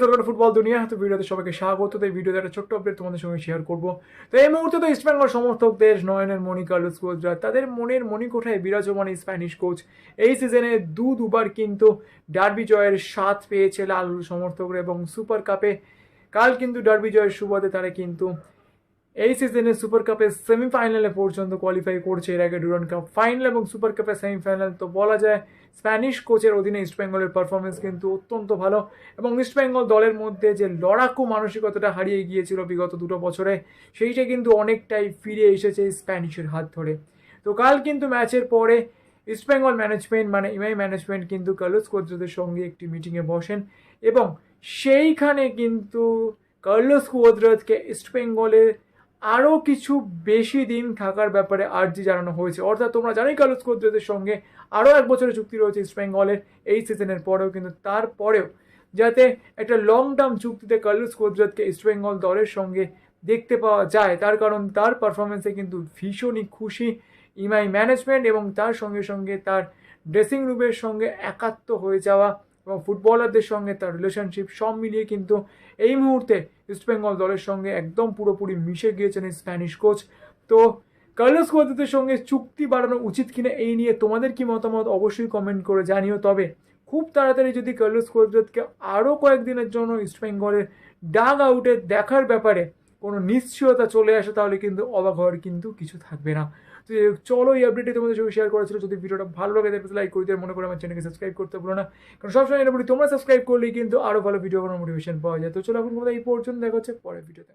Football দুনিয়া, তো ভিডিওতে সবাইকে স্বাগত। তো এই ভিডিওতে একটা ছোট্ট আপডেট তোমাদের সঙ্গে শেয়ার করব। তো এই মুহূর্তে তো ইস্টবেঙ্গল সমর্থকদের নয়নের মনি কার্লোস কোচরা তাদের মনের মনিকোঠায় বিরাজমান এই স্প্যানিশ কোচ এই সিজনে দু দুবার কিন্তু ডার্বি জয়ের স্বাদ পেয়েছে লাল সমর্থকরা এবং সুপার কাপে কাল কিন্তু ডার্বি জয়ের সুবাদে তারা কিন্তু এই সিজনে সুপার কাপের সেমিফাইনালে পর্যন্ত কোয়ালিফাই করছে এর আগে ডুরান কাপ ফাইনাল এবং সুপার কাপের সেমিফাইনাল তো বলা যায় স্প্যানিশ কোচের অধীনে ইস্টবেঙ্গলের পারফরমেন্স কিন্তু অত্যন্ত ভালো এবং ইস্টবেঙ্গল দলের মধ্যে যে লড়াকু মানসিকতাটা হারিয়ে গিয়েছিল বিগত দুটো বছরে, সেইটা কিন্তু অনেকটাই ফিরে এসেছে স্প্যানিশের হাত ধরে। তো কাল কিন্তু ম্যাচের পরে ইস্টবেঙ্গল ম্যানেজমেন্ট মানে ইমাই ম্যানেজমেন্ট কিন্তু কার্লোস কোচদের সঙ্গে একটি মিটিংয়ে বসেন এবং সেইখানে কিন্তু কার্লোস কুয়াদ্রাতকে ইস্টবেঙ্গলের আরও কিছু বেশি দিন থাকার ব্যাপারে আর্জি জানানো হয়েছে। অর্থাৎ তোমরা জানোই কার্লোস কুয়াদ্রাতের সঙ্গে আরও এক বছরের চুক্তি রয়েছে ইস্টবেঙ্গলের এই সিজনের পরেও, কিন্তু তারপরেও যাতে একটা লং টার্ম চুক্তিতে কার্লোস কুয়াদ্রাতকে ইস্টবেঙ্গল দলের সঙ্গে দেখতে পাওয়া যায়, তার কারণ তার পারফরমেন্সে কিন্তু ভীষণই খুশি ইমাই ম্যানেজমেন্ট এবং তার সঙ্গে সঙ্গে তার ড্রেসিং রুমের সঙ্গে একাত্ম হয়ে যাওয়া এবং ফুটবলারদের সঙ্গে তার রিলেশনশিপ সব মিলিয়ে কিন্তু এই মুহূর্তে ইস্টবেঙ্গল দলের সঙ্গে একদম পুরোপুরি মিশে গিয়েছেন স্প্যানিশ কোচ তো কার্লোস কোয়াদ্রাতের সঙ্গে চুক্তি বাড়ানো উচিত কিনা এই নিয়ে তোমাদের কি মতামত অবশ্যই কমেন্ট করে জানিও। তবে খুব তাড়াতাড়ি যদি কার্লোস কোয়াদ্রাতকে আরও কয়েকদিনের জন্য ইস্টবেঙ্গলের ডাগ আউটে দেখার ব্যাপারে কোনো নিশ্চয়তা চলে আসে, তাহলে কিন্তু অবাক হওয়ার কিন্তু কিছু থাকবে না। তো চলো এই আপডেটটি তোমাদের সঙ্গে শেয়ার করেছিল যদি ভিডিওটা ভালো লাগে, তাহলে লাইক করে দিয়ে মনে করে আমার চ্যানেলকে সাবস্ক্রাইব করতে ভুলো না। কারণ সবসময় এটা বলি তোমরা সাবস্ক্রাইব করলেই কিন্তু আরও ভালো ভিডিও বানানোর মোটিভেশন পাওয়া যায়। তো চলো, এখন কথা এই পর্যন্ত দেখা হচ্ছে পরের ভিডিওতে